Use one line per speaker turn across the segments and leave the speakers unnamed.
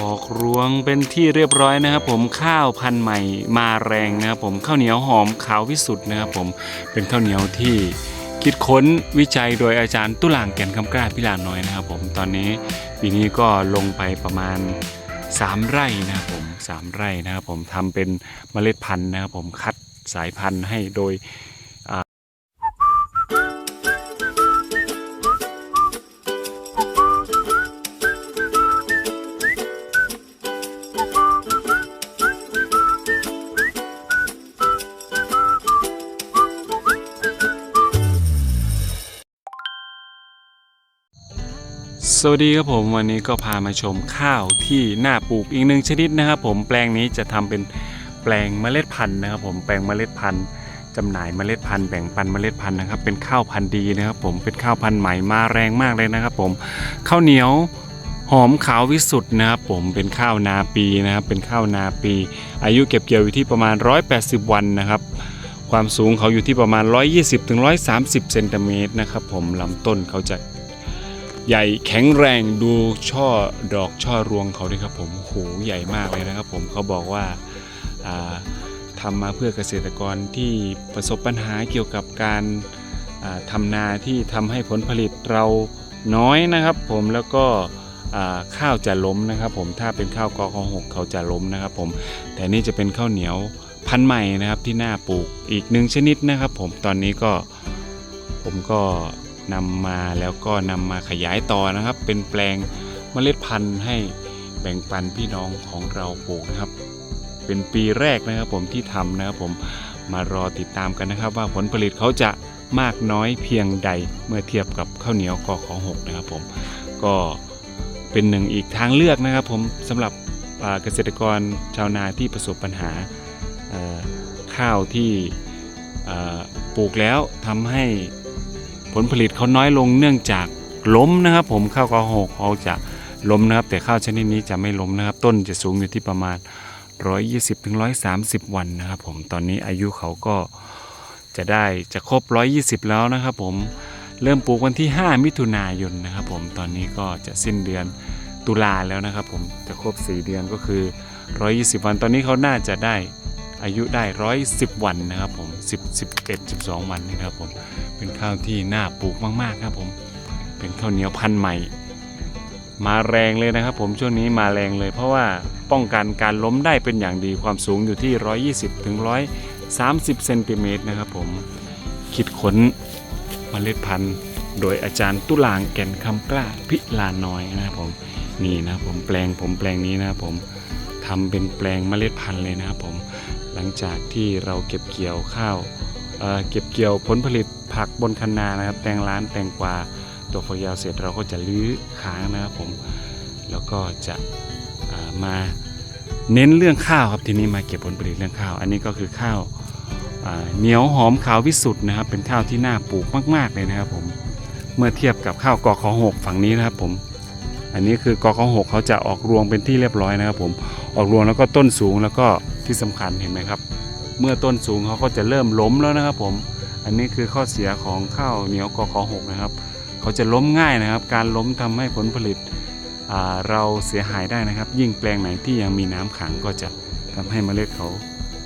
ออกรวงเป็นที่เรียบร้อยนะครับ ผมข้าวพันธุ์ใหม่มาแรงนะครับผมข้าวเหนียวหอมขาววิสุทธ์นะครับผมเป็นข้าวเหนียวที่คิดค้นวิจัยโดยอาจารย์ตุลางแก่นคำกล้าพิลาน้อยนะครับผมตอนนี้ปีนี้ก็ลงไปประมาณ 3 ไร่นะครับผม3ไร่นะครับผมทำเป็นเมล็ดพันธุ์นะครับผมคัดสายพันธุ์ให้โดย สวัสดีครับผมวันนี้ก็พามาชมข้าวที่น่าปลูกอีกหนึ่งชนิดนะครับ ผมแปลงนี้จะทำเป็นแปลงเมล็ดพันธุ์นะครับ ผมแปลงเมล็ดพันธุ์จำหน่ายเมล็ดพันธุ์แบ่งปันเมล็ดพันธุ์นะครับเป็นข้าวพันธุ์ดีนะครับ ผมเป็นข้าวพันธุ์ใหม่มาแรงมากเลยนะครับ ผมข้าวเหนียวหอมขาววิสุทธ์นะครับผมเป็นข้าวนาปีนะครับเป็นข้าวนาปี อายุเก็บเกี่ยวอยู่ที่ประมาณ 180 วันนะครับความสูงเขาอยู่ที่ประมาณ 120ถึง130เซนติเมตรนะครับผมลำต้นเขาจะ ใหญ่แข็งแรงดูช่อดอกช่อรวงเขาด้วยครับผมโหใหญ่มากเลยนะครับผมเขาบอกว่าอ่าทำมาเพื่อเกษตรกรที่ประสบปัญหาเกี่ยวกับการอ่าทำนาที่ทำให้ผลผลิตเราน้อยนะครับ ผมแล้วก็ข้าวจะล้มนะครับผมถ้าเป็นข้าวกอของหกเขาจะล้มนะครับผมแต่นี่จะเป็นข้าวเหนียวพันธุ์ใหม่นะครับที่น่าปลูกอีกหนึ่งชนิดนะครับ ผมตอนนี้ก็ผมก็ นำมาแล้วก็นำมาขยายต่อนะครับ เป็นแปลงเมล็ดพันธุ์ให้แบ่งปันพี่น้องของเราปลูกนะครับ เป็นปีแรกนะครับผมที่ทำนะครับผมมารอติดตามกันนะครับ ว่าผลผลิตเขาจะมากน้อยเพียงใดเมื่อเทียบกับข้าวเหนียวกอของหกนะครับผมก็เป็นหนึ่งอีกทางเลือกนะครับ ผมสำหรับเกษตรกรชาวนาที่ประสบปัญหาข้าวที่ปลูกแล้วทำให้ ผลผลิตเขาน้อยลงเนื่องจากล้มนะครับ ผมข้าวกอหกเขาจะล้มนะครับ แต่ข้าวชนิดนี้จะไม่ล้มนะครับ ต้นจะสูงอยู่ที่ประมาณ 120ถึง130วันนะครับ ผมตอนนี้อายุเขาก็จะได้จะครบ 120 แล้วนะครับ ผมเริ่มปลูกวันที่ 5 มิถุนายนนะครับ ผมตอนนี้ก็จะสิ้นเดือนตุลาแล้วนะครับ ผมจะครบ 4 เดือนก็คือ 120 วันตอนนี้เขาน่าจะได้ อายุได้ 110 วันนะครับผม10 11 12 วันนะครับผมเป็นข้าวที่น่าปลูกมากๆครับผมเป็นข้าวเหนียวพันธุ์ใหม่ มาแรงเลยนะครับ ผมช่วงนี้มาแรงเลย เพราะว่าป้องกันการล้มได้เป็นอย่างดีความสูงอยู่ที่ 120ถึง130เซนติเมตรนะครับผมคิดค้นเมล็ดพันธุ์ โดยอาจารย์ตุลางแก่นคำกล้าพิลาน้อยนะครับผมนี่นะผมแปลงผมแปลงนี้นะครับผมทำเป็นแปลงเมล็ดพันธุ์เลยนะครับผม หลังจากที่เราเก็บเกี่ยวข้าวเเก็บเกี่ยวผลผลิตผักบนคันนานะครับ แตงร้านแตงกวาตัวฝักยาวเสร็จเราก็จะลื้อค้างนะครับผมแล้วก็จะามาเน้นเรื่องข้าวครับทีนี้มาเก็บผลผลิตเรื่องข้าว อันนี้ก็คือข้าวอ่าเหนียวหอมขาววิสุทธ์นะครับ เป็นข้าวที่น่าปลูกมาก ๆเลยนะครับผมเมื่อเทียบกับข้าวกอขอหกฝั่งนี้นะครับผมอันนี้คือกอขอหกเขาจะออกรวงเป็นที่เรียบร้อยนะครับผมออกรวงแล้วก็ต้นสูงแล้วก็ ที่สำคัญเห็นไหมครับ เมื่อต้นสูงเขาก็จะเริ่มล้มแล้วนะครับผมอันนี้คือข้อเสียของข้าวเหนียวกอขอหกนะครับเขาจะล้มง่ายนะครับ การล้มทำให้ผลผลิตเราเสียหายได้นะครับ ยิ่งแปลงไหนที่ยังมีน้ำขังก็จะทำให้เมล็ดเขา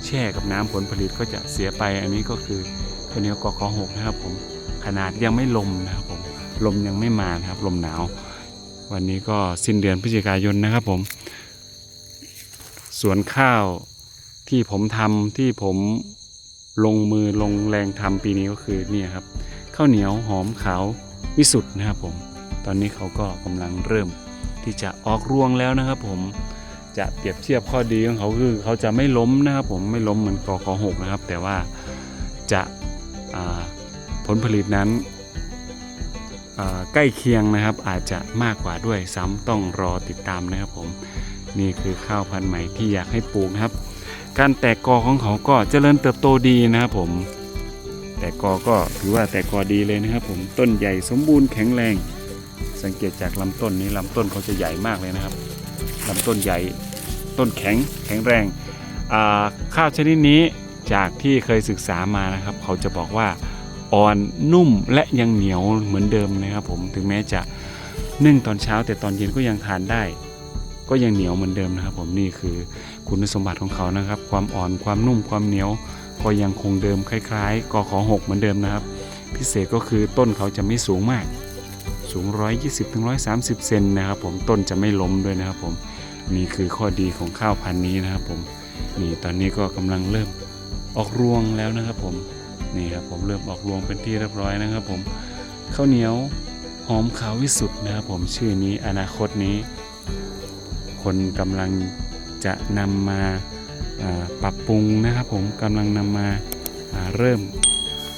แช่กับน้ำผลผลิตก็จะเสียไป อันนี้ก็คือข้าวเหนียวกอขอหกนะครับผมขนาดยังไม่ลมนะครับผมลมยังไม่มานะครับลมหนาว วันนี้ก็สิ้นเดือนพฤศจิกายนนะครับผมสวนข้าว ที่ผมทำที่ผมลงมือลงแรงทำปีนี้ก็คือนี่ครับข้าวเหนียวหอมขาววิสุทธ์นะครับผม ตอนนี้เขาก็กำลังเริ่มที่จะออกรวงแล้วนะครับ ผมจะเปรียบเทียบข้อดีของเขาคือเขาจะไม่ล้มนะครับผมไม่ล้มเหมือนกอขอหกนะครับ แต่ว่าจะาผลผลิตนั้นใกล้เคียงนะครับ อาจจะมากกว่าด้วยซ้ำต้องรอติดตามนะครับผม นี่คือข้าวพันธุ์ใหม่ที่อยากให้ปลูกนะครับ การแตกกอของเขาก็เจริญเติบโตดีนะครับผม แต่กอก็ถือว่าแต่กอดีเลยนะครับ ผมต้นใหญ่สมบูรณ์แข็งแรง สังเกตจากลำต้นนี้ลำต้นเขาจะใหญ่มากเลยนะครับลำต้นใหญ่ต้นแข็งแข็งแรงข้าวชนิดนี้จากที่เคยศึกษามานะครับ เขาจะบอกว่าอ่อนนุ่มและยังเหนียวเหมือนเดิมนะครับ ผมถึงแม้จะนึ่งตอนเช้าแต่ตอนเย็นก็ยังทานได้ ก็ยังเหนียวเหมือนเดิมนะครับ ผมนี่คือคุณสมบัติของเขานะครับ ความอ่อนความนุ่มความเหนียว ก็ยังคงเดิมคล้ายๆกอขอหกเหมือนเดิมนะครับ พิเศษก็คือต้นเขาจะไม่สูงมาก สูง 120ถึง130 เซนนะครับ ผมต้นจะไม่ล้มด้วยนะครับ ผมนี่คือข้อดีของข้าวพันธุ์นี้นะครับ ผมนี่ตอนนี้ก็กำลังเริ่มออกรวงแล้วนะครับ ผมนี่ครับผมเริ่มออกรวงเป็นที่เรียบร้อยนะครับ ผมข้าวเหนียวหอมขาววิสุทธ์นะครับ ผมชื่อนี้อนาคตนี้ คนกำลังจะนำมาปรับปรุงนะครับผมกำลังนำมาเริ่ม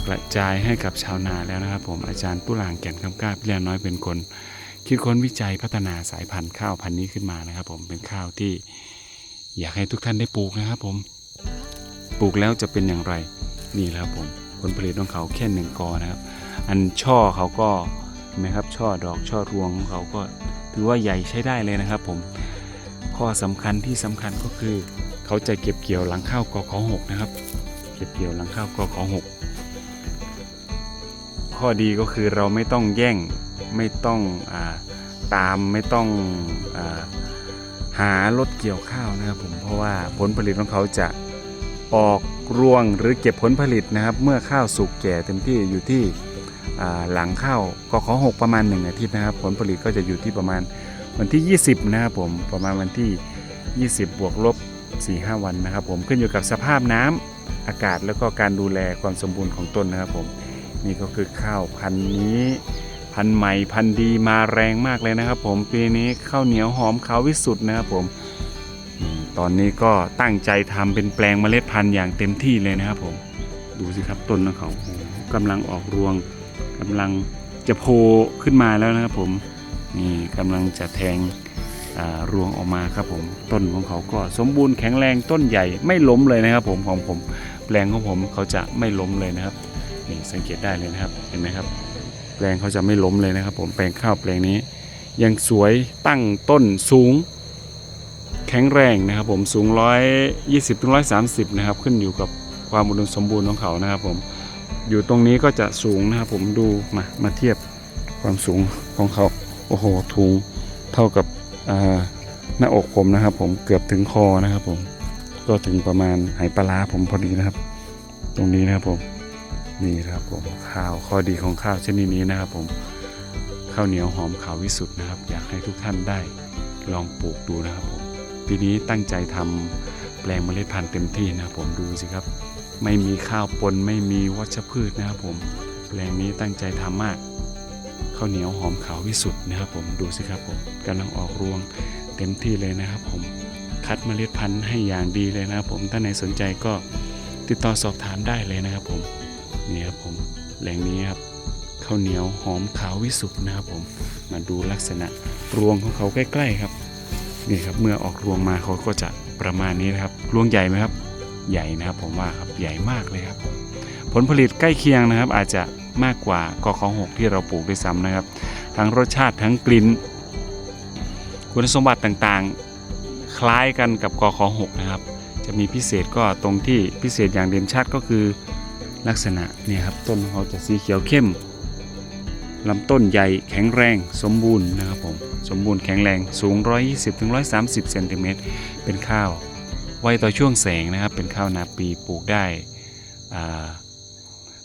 กระจายให้กับชาวนาแล้วนะครับ ผมอาจารย์ตุลางแก่นคำกล้าพิเรียน้อยเป็นคน คิดค้นวิจัยพัฒนาสายพันธุ์ข้าวพันธุ์นี้ขึ้นมานะครับ ผมเป็นข้าวที่อยากให้ทุกท่านได้ปลูกนะครับ ผมปลูกแล้วจะเป็นอย่างไรนี่แหละครับผมผลผลิตของเขาแค่หนึ่งกอนะครับ อันช่อเขาก็เห็นไหมครับช่อดอกช่อรวงของเขาก็ถือว่าใหญ่ใช้ได้เลยนะครับ ผม ข้อสำคัญที่สำคัญก็คือ เขาจะเก็บเกี่ยวหลังข้าวกอขอหกนะครับ เก็บเกี่ยวหลังข้าวกอขอหกข้อดีก็คือเราไม่ต้องแย่งไม่ต้องอตามไม่ต้องอหารถเกี่ยวข้าวนะครับผมเพราะว่าผลผลิตของเขาจะออกรวงหรือเก็บผลผลิตนะครับ เมื่อข้าวสุกแก่เต็มที่อยู่ที่หลังข้าวก็ขอหกประมาณ 1 อาทิตย์นะครับ ผลผลิตก็จะอยู่ที่ประมาณ วันที่ 20 นะครับผมประมาณวันที่ 20 บวกลบ 4-5 วันนะครับ ผมขึ้นอยู่กับสภาพน้ำอากาศแล้วก็การดูแลความสมบูรณ์ของต้นนะครับผมนี่ก็คือข้าวพันธุ์นี้ พันธุ์ใหม่พันธุ์ดีมาแรงมากเลยนะครับ ผมปีนี้ข้าวเหนียวหอมขาววิสุทธ์นะครับผมตอนนี้ก็ตั้งใจทำเป็นแปลงเมล็ดพันธุ์อย่างเต็มที่เลยนะครับผมดูสิครับต้นของเขาโอ้โหกำลังออกรวงกำลังจะโผล่ขึ้นมาแล้วนะครับผม นี่กำลังจะแทงรวงออกมาครับผมต้นของเขาก็สมบูรณ์แข็งแรงต้นใหญ่ไม่ล้มเลยนะครับ ผมของผมแปลงของผมเขาจะไม่ล้มเลยนะครับนี่สังเกตได้เลยนะครับเห็นไหมครับ แปลงเขาจะไม่ล้มเลยนะครับ ผมแปลงข้าวแปลงนี้ ยังสวยตั้งต้นสูง แข็งแรงนะครับ ผมสูงร้อยยี่สิบถึงร้อยสามสิบนะครับขึ้นอยู่กับความอุดมสมบูรณ์ของเขานะครับ ผมอยู่ตรงนี้ก็จะสูงนะครับ ผมดูมามาเทียบความสูงของเขา โอ้โหทุงเท่ากับหน้าอกผมนะครับ ผมเกือบถึงคอนะครับ ผมก็ถึงประมาณไหปลาร้าผมพอดีนะครับ ตรงนี้นะครับผมนี่นะครับผมข้าวข้อดีของข้าวชนิดนี้นะครับ ผมข้าวเหนียวหอมขาววิสุทธ์นะครับ อยากให้ทุกท่านได้ลองปลูกดูนะครับผมปีนี้ตั้งใจทำแปลงเมล็ดพันธุ์เต็มที่นะครับผมดูสิครับ ไม่มีข้าวปนไม่มีวัชพืชนะครับผมแปลงนี้ตั้งใจทำมาก ข้าวเหนียวหอมขาววิสุทธ์นะครับผมดูสิครับผมกำลังออกรวงเต็มที่เลยนะครับผมคัดเมล็ดพันธุ์ให้อย่างดีเลยนะครับผมถ้าไหนสนใจก็ติดต่อสอบถามได้เลยนะครับผมนี่ครับผมแหล่งนี้ครับข้าวเหนียวหอมขาววิสุทธ์นะครับผมมาดูลักษณะรวงของเขาใกล้ๆครับนี่ครับเมื่อออกรวงมาเขาก็จะประมาณนี้นะครับรวงใหญ่ไหมครับ ใหญ่นะครับผมว่าครับใหญ่มากเลยครับ ผลผลิตใกล้เคียงนะครับ อาจจะ มากกว่ากขหกที่เราปลูกด้วยซ้ำนะครับ ทั้งรสชาติทั้งกลิ่นคุณสมบัติต่างๆ คล้ายกันกับกขหกนะครับ จะมีพิเศษก็ตรงที่พิเศษอย่างเด่นชัดก็คือลักษณะเนี่ยครับต้นเขาจะสีเขียวเข้มลำต้นใหญ่แข็งแรงสมบูรณ์นะครับผมสมบูรณ์แข็งแรงสูง 120ถึง130เซนติเมตรเป็นข้าวไวต่อช่วงแสงนะครับ เป็นข้าวนาปีปลูกได้อ่า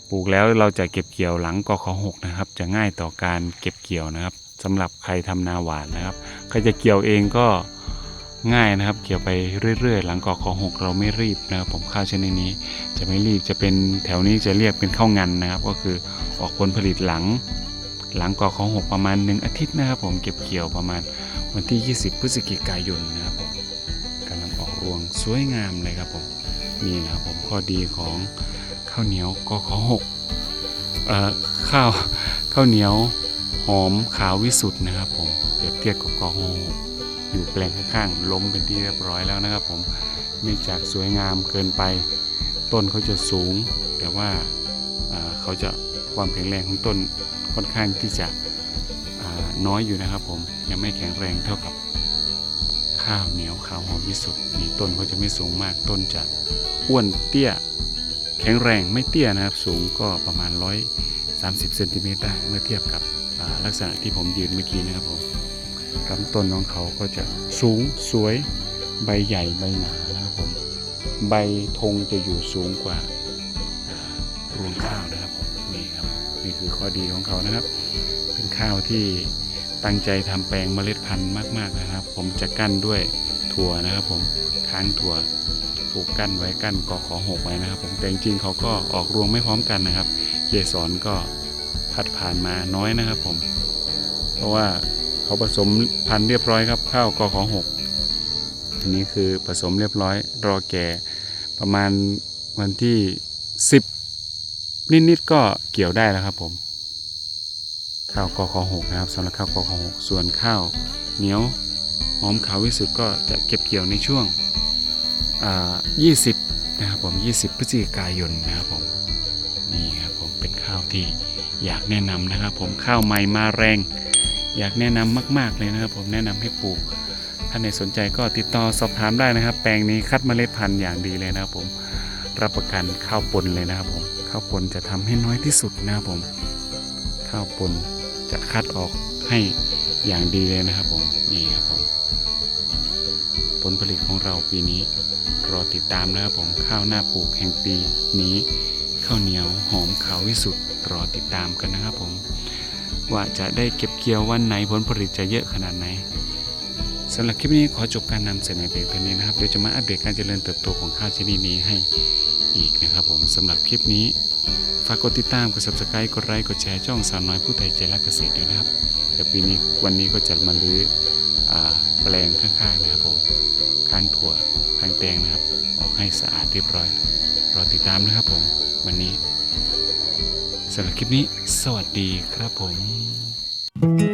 ปลูกแล้วเราจะเก็บเกี่ยวหลังกขหกนะครับ จะง่ายต่อการเก็บเกี่ยวนะครับสำหรับใครทำนาหวานนะครับใครจะเกี่ยวเองก็ง่ายนะครับ เกี่ยวไปเรื่อยๆ หลังกขหกเราไม่รีบนะครับ ผมข้าวชนิดนี้ จะไม่รีบจะเป็นแถวนี้จะเรียกเป็นข้าวงันนะครับ ก็คือออกผลผลิตหลัง หลังกอขอหกประมาณ 1 อาทิตย์นะครับ ผมเก็บเกี่ยวประมาณวันที่ 20 พฤศจิกายนนะครับผมกำลังออกรวงสวยงามเลยครับผมนี่นะครับผมข้อดีของ ข้าวเหนียวกอขหกเอ่อข้าวข้าวเหนียวหอมขาววิสุทธ์นะครับผมเปรียบเทียบกับกอขหกอยู่แปลงข้างๆล้มเป็นที่เรียบร้อยแล้วนะครับผมเนื่องจากสวยงามเกินไป ต้นเขาจะสูง แต่ว่าเขาจะความแข็งแรงของต้นค่อนข้างที่จะน้อยอยู่นะครับผมยังไม่แข็งแรงเท่ากับข้าวเหนียวขาวหอมที่สุดนี่ต้นเขาจะไม่สูงมากต้นจะอ้วนเตี้ย แข็งแรงไม่เตี้ยนะครับ สูงก็ประมาณ 130เซนติเมตรได้เมื่อเทียบกับลักษณะที่ผมยืนเมื่อกี้นะครับผมลำต้นของเขาก็จะสูงสวยใบใหญ่ใบหนานะครับผมใบธงจะอยู่สูงกว่ารวงข้าวนะครับผมนี่ครับนี่คือข้อดีของเขานะครับ เป็นข้าวที่ตั้งใจทำแปลงเมล็ดพันธุ์มาก ๆนะครับ ผมจะกั้นด้วยถั่วนะครับผมค้างถั่ว ปลูกกั้นไว้กั้นกอขอหกไว้นะครับ ผมแต่จริงๆเขาก็ออกรวงไม่พร้อมกันนะครับเกสรก็พัดผ่านมาน้อยนะครับ ผม เพราะว่าเขาผสมพันธุ์เรียบร้อยครับข้าวกอขอหกอันนี้คือผสมเรียบร้อยรอแก่ประมาณวันที่ 10 นิดๆก็เกี่ยวได้แล้วครับผมข้าวกอขอหกนะครับสำหรับข้าวกอขอหกส่วนข้าวเหนียวหอมขาววิสุทธ์ก็จะเก็บเกี่ยวในช่วง 20 นะครับผม 20 พฤศจิกายนนะครับผมนี่ครับผมเป็นข้าวที่อยากแนะนำนะครับผมข้าวใหม่มาแรง อยากแนะนำมาก ๆเลยนะครับ ผมแนะนำให้ปลูกท่านใดสนใจก็ติดต่อสอบถามได้นะครับ แปลงนี้คัดเมล็ดพันธุ์อย่างดีเลยนะครับผมรับประกันข้าวปนเลยนะครับผมข้าวปนจะทำให้น้อยที่สุดนะครับผมข้าวปนจะคัดออกให้อย่างดีเลยนะครับผมนี่ครับผม ผลผลิตของเราปีนี้ รอติดตามนะครับผมข้าวหน้าปลูกแห่งปีนี้ข้าวเหนียวหอมขาววิสุทธ์รอติดตามกันนะครับผม ว่าจะได้เก็บเกี่ยววันไหนผลผลิตจะเยอะขนาดไหน สำหรับคลิปนี้ขอจบการนำเสนอเพียงเท่านี้นะครับเดี๋ยวจะมาอัปเดตการเจริญเติบโตของข้าวชนิดนี้ให้อีกนะครับผมสำหรับคลิปนี้ฝากกดติดตามกด subscribe กดไลค์กดแชร์ช่องสาวน้อยผู้ไทยใจรักเกษตรด้วยนะครับเดี๋ยวปีนี้วันนี้ก็จะมาลื้อแปลงข้างๆนะครับผมค้างถั่วค้างแตงนะครับ ออกให้สะอาดเรียบร้อย รอติดตามนะครับผมวันนี้สำหรับคลิปนี้ สวัสดีครับผม